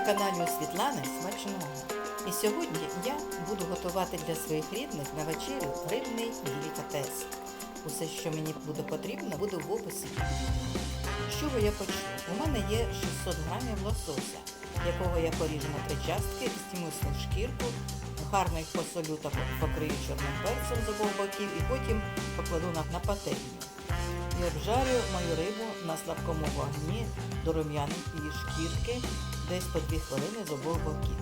каналі у Світлани смачного. І сьогодні я буду готувати для своїх рідних на вечерю рибний делікатес. Усе, що мені буде потрібно, буде в описі. З чого я почну? У мене є 600 грамів лосося, якого я поріжу на три частки, стімусну шкірку, гарно їх посолю та покрию чорним перцем з обох боків і потім покладу на, на пательню. І обжарю мою рибу на слабкому вогні до рум'яної шкірки десь по 2 хвилини з обох боків.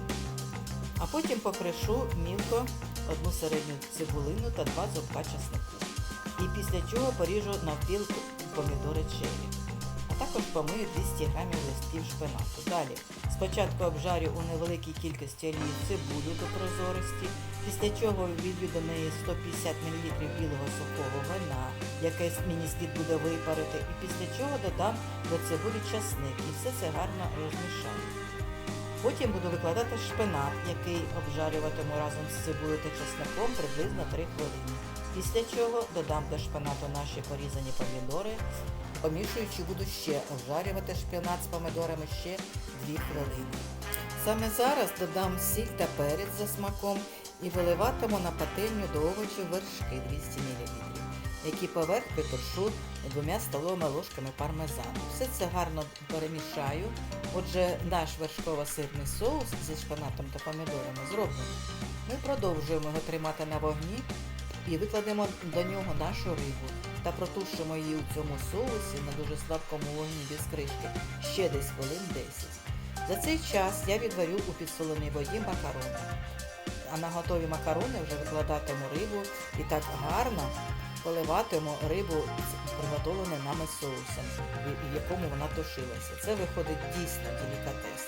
А потім покришу мілко одну середню цибулину та два зубка чеснику. І після чого поріжу навпіл помідори черрі. Також помию 200 грамів листків шпинату. Далі спочатку обжарю у невеликій кількості олії цибулю до прозорості, після чого відведу до неї 150 мл білого сухого вина, яке мені слід буде випарити, і після чого додам до цибулі часник і все це гарно розмішаю. Потім буду викладати шпинат, який обжарюватиму разом з цибулею та чесником приблизно 3 хвилини. Після чого додам до шпинату наші порізані помідори, помішуючи буду ще обжарювати шпинат з помідорами ще 2 хвилини. Саме зараз додам сіль та перець за смаком і виливатиму на пательню до овочів вершки 200 мл, які поверх приторшу двома столовими ложками пармезану. Все це гарно перемішаю. Отже, наш вершково-сирний соус зі шпинатом та помідорами зроблений. Ми продовжуємо його тримати на вогні і викладемо до нього нашу рибу та протушимо її у цьому соусі на дуже слабкому вогні без кришки ще десь хвилин 10. За цей час я відварю у підсоленій воді макарони. А на готові макарони вже викладатиму рибу і так гарно поливатиму рибу з приготовленим нами соусом, в- якому вона тушилася. Це виходить дійсно делікатес.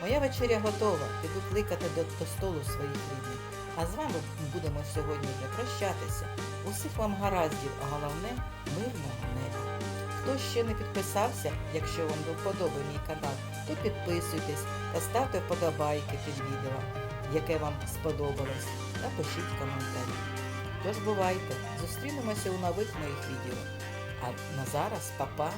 Моя вечеря готова. Піду кликати до, до столу своїх рідних. А з вами будемо сьогодні вже прощатися. Усіх вам гараздів, а головне мирного неба. Хто ще не підписався, якщо вам до мій канал, то підписуйтесь та ставте вподобайки під відео, яке вам сподобалось, та пишіть коментарі. Тож бувайте, зустрінемося у нових моїх відео. А на зараз, па-па!